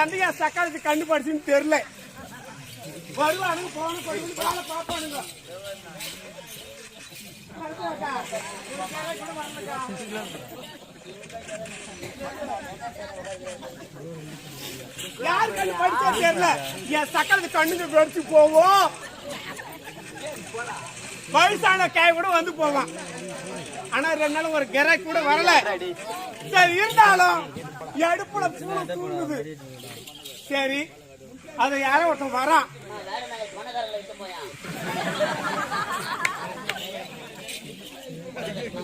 எந்த என் சக்காலத்து கண்டு படிச்சுன்னு தெரியல. வருவானுங்க போன போய் பார்ப்பானுங்க. யாரு கண்ணு படிச்சா தெரியல. என் சக்காலத்து கண்ணுங்க படிச்சு போவோம். வயசான காய் கூட வந்து போவான் ஆனா ரெண்டு நாள் ஒரு கிரை கூட வரல. சரி இருந்தாலும் அடுப்புல பூனை தூங்குது. சரி அது யாரோ ஒருத்தன் வரான் வேற நாளைக்கு பணக்காரங்களை விட்டு போயான் முடிய எடுத்துதான் சரியா, மாமா? ஒரு கிரை கூட வரல எல்லாம் அவங்க எல்லாம் சக்கரை பண்ணி போறதே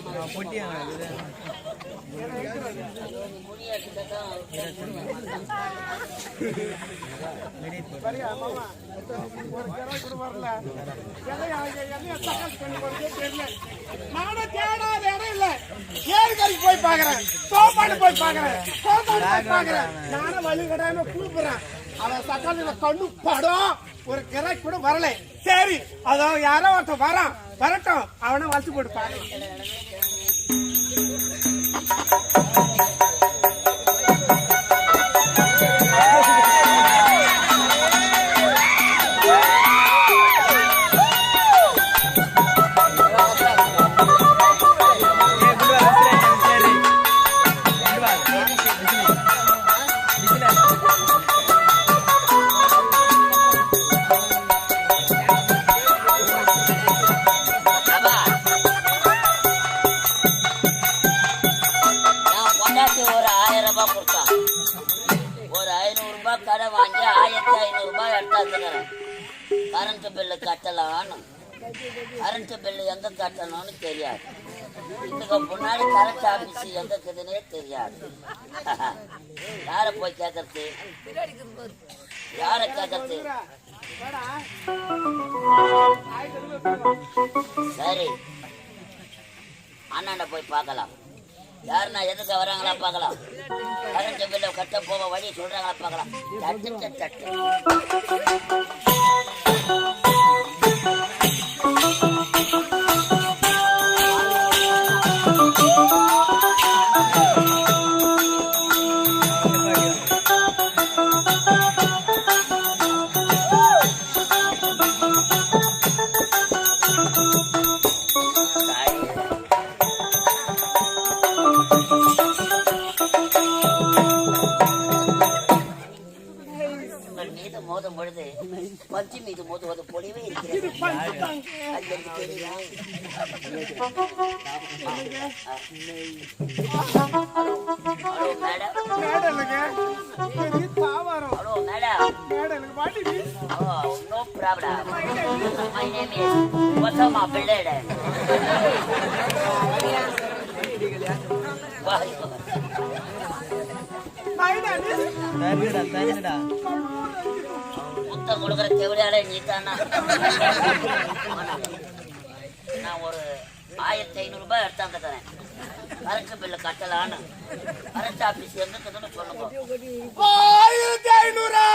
தெரியல. நானும் தேடாத இடம் இல்ல ஏரிக்கரைக்கு போய் பாக்குறேன் சோப்பாடு போய் பாக்குறேன் சோப்பாடு போய் பாக்குறேன் நானும் வழி கடாம கூப்பிடுறேன் அவன் சக்கால கண்ணு படம் ஒரு கிரை கூட வரல. சரி அதான் யாரோ ஒருத்தன் வரான். வரட்டும் அவனை வளர்த்து போட்டு பாக்கலாம் கரண்ட் பில்லு எங்க கட்டணும்னு தெரியாது. இதுக்கு முன்னாடி கரண்ட் ஆபீஸ் எங்க இருக்குதுன்னே தெரியாது. யார போய் கேட்கறது யார கேட்கறது சரி. அண்ணாண்ட போய் பார்க்கலாம். யாருன்னா எதுக்கு வராங்களா பார்க்கலாம். கரண்ட் பில்ல கட்ட போக வழி சொல்றாங்களா பார்க்கலாம். தட்டு தட்டு, பஞ்சு மீது மோதுவது பொழிவே இருக்கிறது அது எனக்கு புத்தம் கொடுக்குற தேவையால நீ தானா நான் ஒரு ஆயிரத்தி ஐநூறு ரூபாய் எடுத்தாங்க தரேன். கரண்ட் பில்லு கட்டலான்னு. கரண்ட் ஆபீஸ் எங்க இருக்குதுன்னு சொல்லுங்க. ஆயிரத்தி ஐநூறா!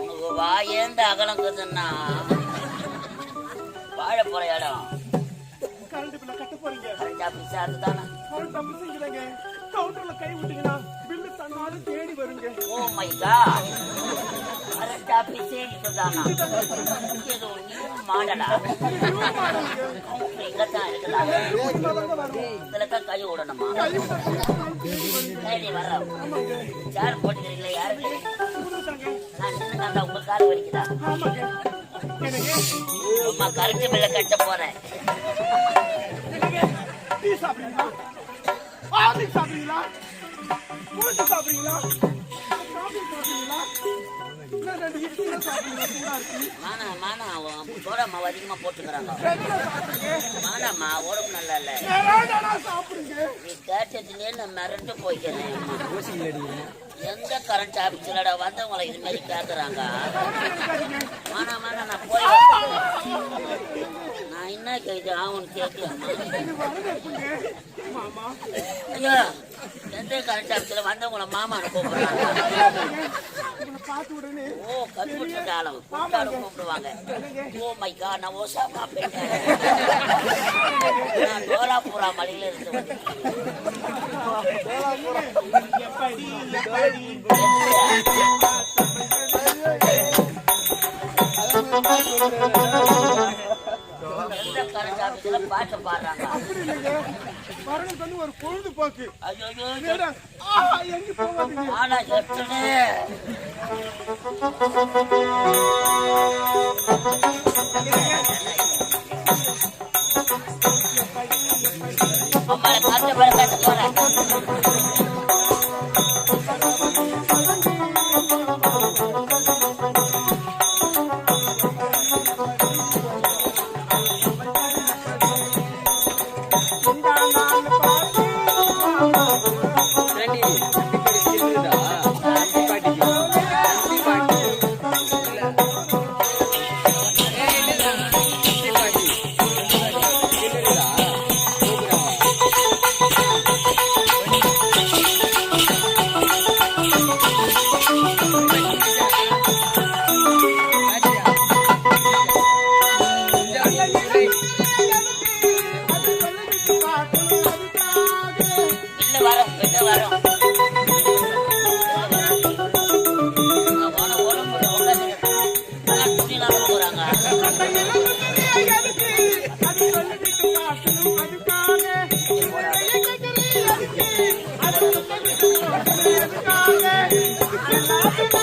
உனக்கு வாயேந்த அகலங்குதுன்னா வாழ போற இடம். கரண்ட் பில்ல கட்ட போறீங்க. கரண்ட் ஆபீஸ் அதுதானே. கரண்ட் தப்பு செஞ்சுலங்க கவுண்டர்ல கை விட்டீங்கன்னா பில்லு தன்னாலும் தேடி வருங்க. ஓ மை காட் கரண்ட் ஆபீஸே இதுதானா? இது ஒரு நியூ மாடலா இங்க தான் இருக்குதா? இதுல தான் கை விடணுமா? சரி வரோம் சேர் போட்டுக்கிறீங்களா யாருக்கு நான் நின்று அந்த உங்க கால் வலிக்குதா? ஆமாங்க. கரண்ட் பில்ல கட்ட போறேன். பூஸ்ட் சாப்பிடுறீங்களா? சூடா மானா மானா அதிகமா போட்டுக்கிறாங்க. மானாமா உடம்பு நல்லா இல்ல. நீ கேட்டதுலயே நான் மிரண்டு போய்க்கிறேன். எந்த கரண்ட் ஆபீஸ்லடா வந்தவங்களை இது மாதிரி கேக்குறாங்க. மானா மானா நான் போய் கேட்டு அவன் கேட்கலாமா இது மாமா எந்த கரண்ட் ஆஃபீஸில் வந்தவங்கள மாமான்னு கூப்பிடுறாங்க ஓ கம்ப்யூட்டர் ஆளும் கூப்பிட்டாலும் கூப்பிடுவாங்க ஓ மைக்கா நான் ஓசாமா போயிட்டேன் நான் டோலாபுரா மலையில இருந்து எந்த கரண்ட் ஆஃபீஸ்ல பாட்டு பாடுறாங்க? அப்படி இல்லைங்க. வந்து ஒரு பொழுதுபோக்கு. எங்க போகாதீங்க ஆனா அம்மா போறேன் Thank you.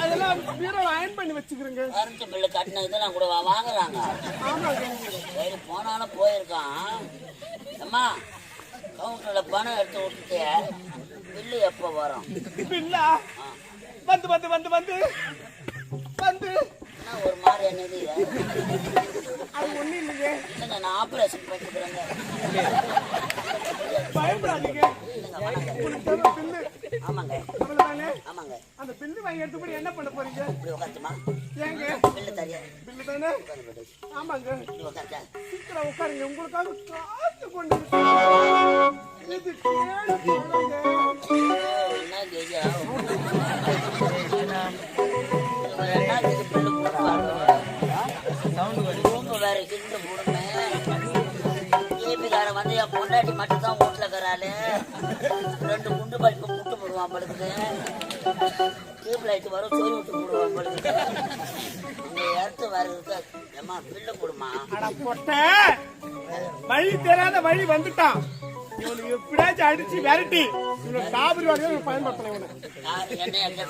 அதெல்லாம் பீரோ அயன் பண்ணி வச்சுக்கிறேங்க கரண்ட் பில்லு கட்டினது இதெல்லாம் கூட வாங்குறாங்க ஆமாங்க சரி போனாலும் போயிருக்கான் அம்மா கவுண்டரில் பணம் எடுத்து விட்டுட்டு பில்லு எப்போ வரும் பில்லா வந்து வந்து வந்து வந்து வந்து ஒரு மாதிரி என்னது? அது இல்லைங்க. இல்லைங்க நான் ஆப்ரேஷன் பண்ணிக்கிறேங்க பயப்படாதீங்க. ஆமாங்க. ஆமாங்க. அந்த பில்லு வாங்கி எடுத்து என்ன பண்ண போறீங்க? இப்படி உட்காந்துமா ஏங்க? பில்லு தரியா? பில்லு தானே? ஆமாங்க. உட்காந்தா சீக்கிரம் உட்காருங்க உங்களுக்காக காத்து கொண்டு. இது. என்ன கேஜா ரெண்டாவது என் பொண்டாட்டி மட்டும் தான் வீட்டில் இருக்கிறாள். ரெண்டு குண்டு பல்பு முட்டு போடுவான் படுக்குது டியூப் லைட் வரும் சோறு விட்டு போடுவான் இந்த இடத்து இருக்கு ஏம்மா பில்லு கொடுமா வழி தெரியாத வழி வந்துட்டான். இவனுக்கு எப்படியாச்சும் அடிச்சு விரட்டி. இவனுக்கு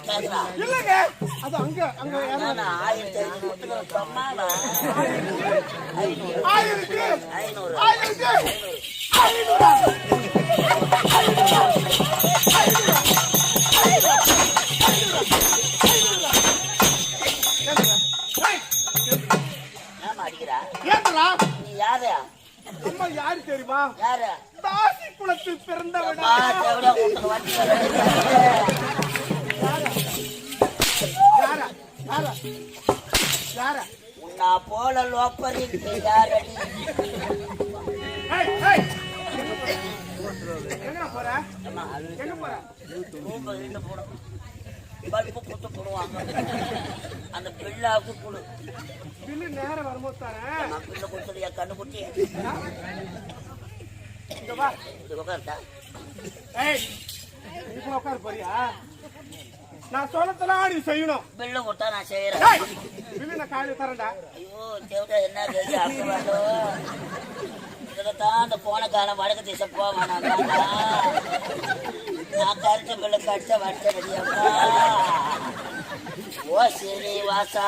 கேட்குறா. இல்லைங்க. அது அங்க அங்க ஆயிரத்தி ஐநூறு ஆயிரத்தி யாரு? தெரியுமா? யாரு? தாசி வண்டி வர யாரா? யாரா? யாரா? உன்னா போல லோப்பரி யாரடி? அந்த பிள்ளாவுக்கு கொடு பில்லு நேரம் வரும்போது தரேன் நான் பிள்ளை கொடுத்துருயா கண்ணு குட்டி இங்க வா இது உட்கார்ந்தா ஏய் நீ உட்காரு போறியா நான் சொல்லத்தெல்லாம் நீ செய்யணும் பில்லு கொடுத்தா நான் செய்யறேன் பில்லு நான் தரேன்டா ஐயோ தேவடா என்ன கேட்டு அடுத்த அந்த போன காலம் வடக்கு திசை போவேன். நான் கருத்து பிள்ளை கடிச்ச வட்ட ஓ சரி வாசா.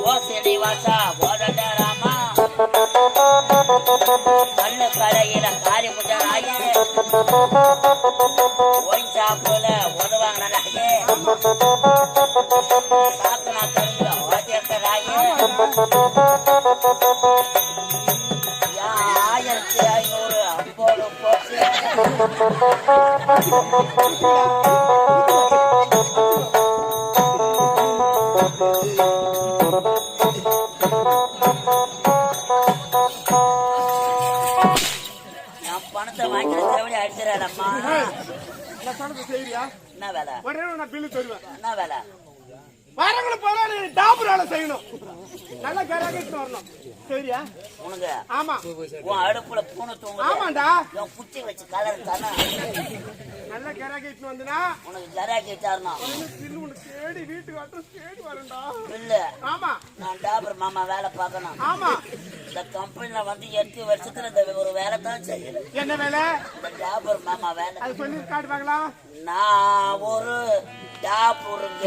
ஓ சரி வாசா. ராமா கண்ணு கடையில காரி முட்டாயே ஒயின் சாப்பிடல உதவாங்க நல்லாயே சாப்பினா தெரிஞ்சு ஓட்டியக்கராயே ஆயிரத்தி ஐநூறு ஐம்பது போச்சு. பணத்தை வாங்கிட்டு தேவையை செய்யறியா என்ன வேலை? ஒரே நான் பில்லு தருவேன். என்ன வேலை? வரவங்களை நீ டாபர் வேலை செய்யணும். நல்லா கராகிட்டு வரணும். சரியா? உனக்கு? ஆமா. உன் அடுப்புல பூனை ஆமாண்டா. உன் குச்சி வச்சு கலர் தானே? நல்லா கராகிட்டு வந்தனா. உனக்கு ஜராக்கி தரணும் பில்லு உனக்கு தேடி வீட்டுக்கு அட்ரஸ் தேடி வரும்டா இல்ல ஆமா. நான் டாபர் மாமா வேலை பார்க்கணும். ஆமா. இந்த கம்பெனில வந்து எட்டு வருஷத்துல இந்த ஒரு வேலை தான் செய்யணும் என்ன வேலை? இந்த டாபர் மாமா வேலை. அது சொல்லி காட்டுவாங்களா நான் ஒரு டாபருங்க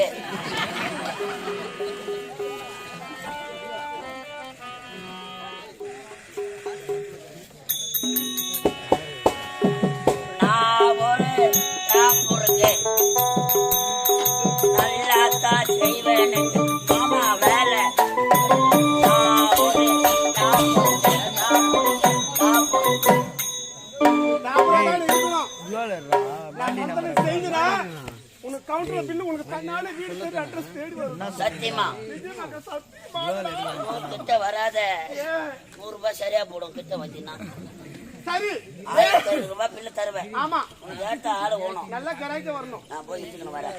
நான் ஒரு டாபருங்க நல்லா தான் செய்வேன். கவுண்டர்ல பில்லு உனக்கு தன்னால வீடு தேடி அட்ரஸ் தேடி வரும். சத்தியமா. நூறு கிட்ட வராத. நூறு ரூபாய் சரியா போடும் கிட்ட வந்தீங்கன்னா சரி. ஆயிரத்தி ஐநூறு ரூபாய் பில்லு தருவேன். ஆமா. உனக்கு ஏற்ற ஆளு வேணும் நல்லா கராய்க்கு வரணும். நான் போய் இட்டுக்கணும் வரேன்.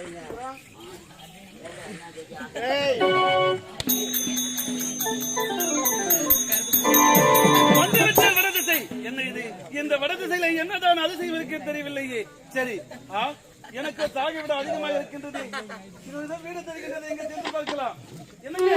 வடதிசை என்ன இது? இந்த வடதிசையில என்னதான் அதிசயம் இருக்கு தெரியவில்லையே. சரி ஆ? எனக்கு தாகி விட அதிகமாக இருக்கின்றது. வீடு தெரிகின்றது. எங்க சென்று பார்க்கலாம். என்னங்க?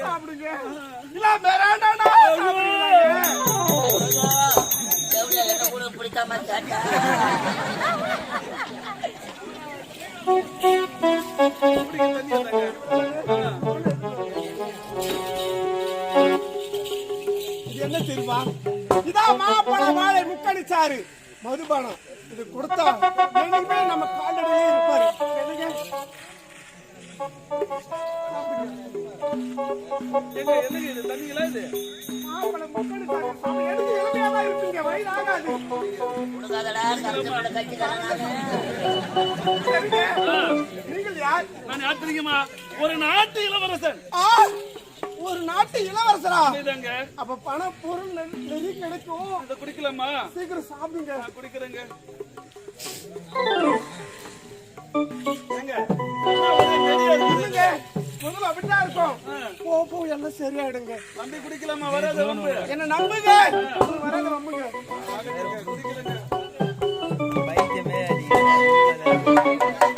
சாப்பிடுங்க? இல்ல மிராண்டாடா என்ன பிடிக்காம கேட்டா என்ன தெரியுமா? இதான் மாப்பழ வாழை முக்கணி மதுபானம். இது கொடுத்தா நம்ம காலடியிலே ஒரு நாட்டு இளவரசன் ஆ, ஒரு நாட்டு இளவரசரா அப்ப பண பொருள் நெறி கிடைக்கும் குடிக்கலாமா சீக்கிரம் சாப்பிடுங்க நான் குடிக்கிறேங்க ஏங்க முதல்ல அப்படித்தான் இருக்கும். போ போ எல்லாம் சரியாயிடுங்க. தம்பி குடிக்கலாமா? வராத வந்து என்ன நம்புங்க. வராத நம்புங்க குடிக்கிறேங்க பைத்தியமே அடி